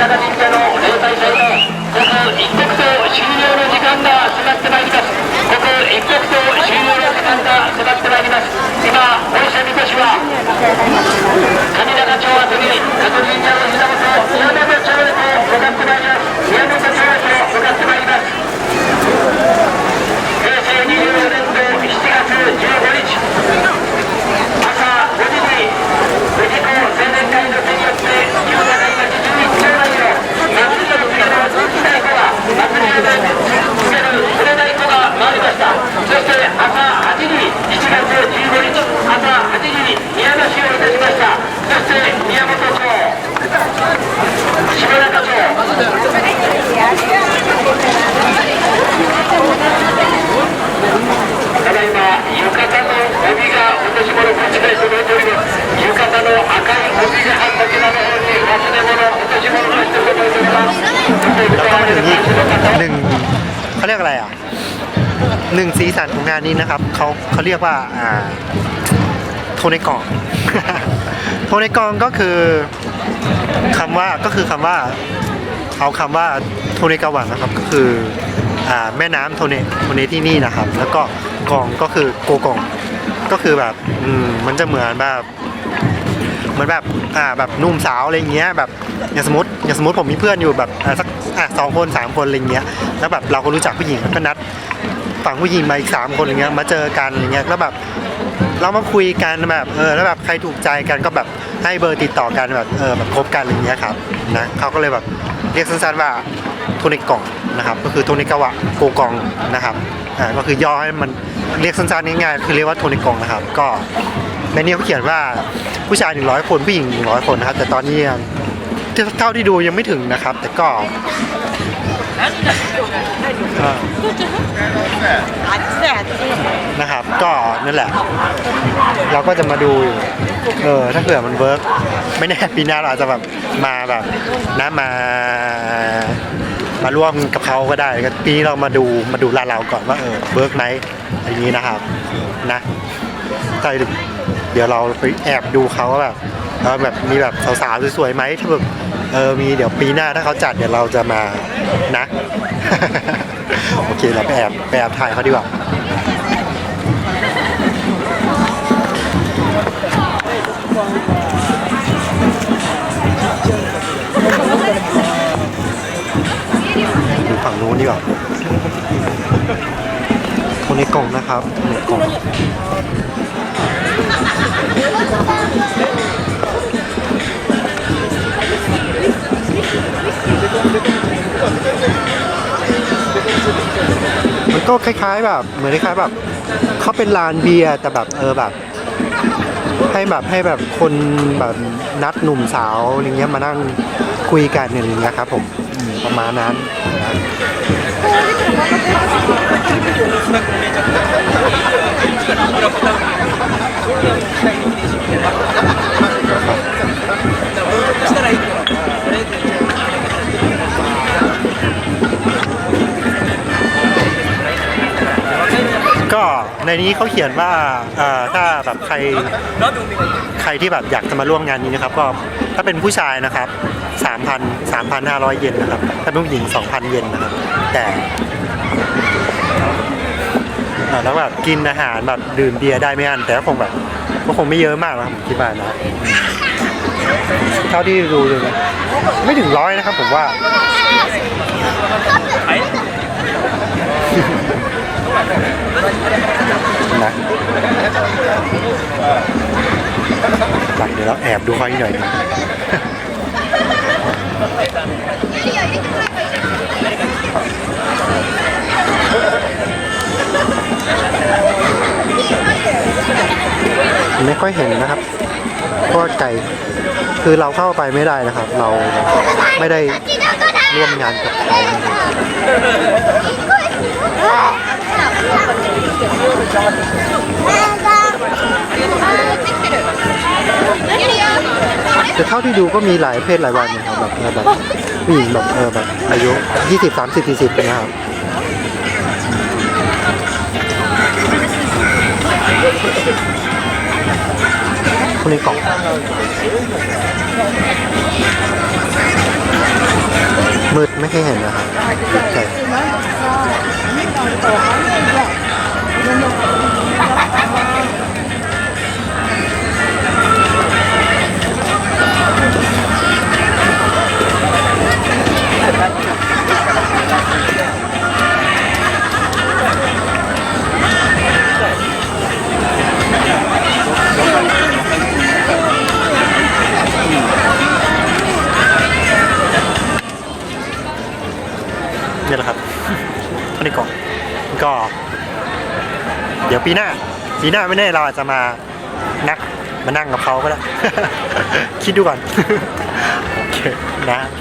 nada limpia. หนึ่งเขาเรียกอะไรอะหนึ่งสีสันของงานนี้นะครับเขาเขาเรียกว่าอ่าโทเนกอง โทเนกองก็คือคำว่าก็คือคำว่าเอาคำว่าโทเนกาวันนะครับก็คืออ่าแม่น้ำโทเนโทเนที่นี่นะครับ แล้วก็กองก็คือโกกองก็คือแบบอืมมันจะเหมือนแบบ มือนแบบอ่าแบบนุ่มสาวอะไรเงี้ยแบบอย่างสมมติอย่างสมมติผมมีเพื่อนอยู่แบบอ่าสักอะสองคนสามคนอะไรเงี้ยแล้วแบบเราก็รู้จักผู้หญิงแล้วก็นัดฝั่งผู้หญิงมาอีกสามคนอะไรเงี้ยมาเจอกันอะไรเงี้ยแล้วแบบเรามาคุยกันแบบเออแล้วแบบใครถูกใจกันก็แบบให้เบอร์ติดต่อกันแบบเออแบบคบกันอะไรเงี้ยครับนะเขาก็เลยแบบเรียกสั้นๆว่าโทนิกล่องนะครับก็คือโทนิกาวะโกกองนะครับอ่าก็คือย่อให้มันเรียกสั้นๆง่ายๆคือเรียกว่าโทนิกล่องนะครับก็ ในนี้เขาเขียนว่าผู้ชาย 100 คนผู้หญิง 100 คนนะครับ แต่ตอนนี้ยังเท่าที่ดูยังไม่ถึงนะครับ แต่ก็นะครับ ก็นั่นแหละ เราก็จะมาดูอยู่เออถ้าเผื่อมันเวิร์กไม่แน่ปีหน้าเราอาจจะแบบมาแบบนะมามาร่วมกับเขาก็ได้ก็ปีนี้เรามาดูมาดูร้านเราก่อนว่าเออเวิร์กไหมอย่างนี้นะครับ นะใช่ เดี๋ยวเราไปแอบดูเขาว่าแบบเออแบบมีแบบสาวๆสวยๆไหมถ้าแบบเออมีเดี๋ยวปีหน้าถ้าเขาจัดเดี๋ยวเราจะมานะ โอเคเราไปแอบไปแอบถ่ายเขาดีกว่าดูฝั่งนู้นดีกว่าคนในกล่องนะครับในกล่อง มันก็คล้ายๆแบบเหมือนคล้ายๆแบบเขาเป็นลานเบียร์แต่แบบเออแบบ ให้แบบให้แบบคนแบบนัดหนุ่มสาวอะไรเงี้ยมานั่งคุยกันอย่างเงี้ยครับผมอืมประมาณนั้น ก็ในนี้เขาเขียนว่าเอ่อถ้าแบบใครใครที่แบบอยากจะมาร่วมงานนี้นะครับ ก็ถ้าเป็นผู้ชายนะครับ 3,000 3,500 เยนนะครับ ถ้าเป็นผู้หญิง 2,000 เยนนะครับ แต่อ่อแล้วแบบกินอาหารแบบดื่มเบียร์ได้ไม่อันแต่ก็คงแบบก็คงไม่เยอะมากนะครับผมคิดว่านะเท่าที่ดูดูนะไม่ถึงร้อยนะครับผมว่า นะไปเดี๋ยวเราแอบดูเขาอีกหน่อยหนึงไม่ค่อยเห็นนะครับเพราะไก่คือเราเข้าไปไม่ได้นะครับ เราไม่ได้ร่วมงานกับเขา แต่เท่าที่ดูก็มีหลายเพศหลายวัยนะครับแบบแบบผู้หญิงแบบเออแบบอายุยี่สิบสามสิบสี่สิบนะครับคนนี้กล่องมืดไม่เคยเห็นนะครับใช่ นั่นช่ไม่ต่อยต่อไปเลยนี่เนี่ะ ยวปีหน้า ปีหน้าไม่แน่เราอาจจะมานักมานั่งกับเขาก็ได้ คิดดูก่อน โอเคนะ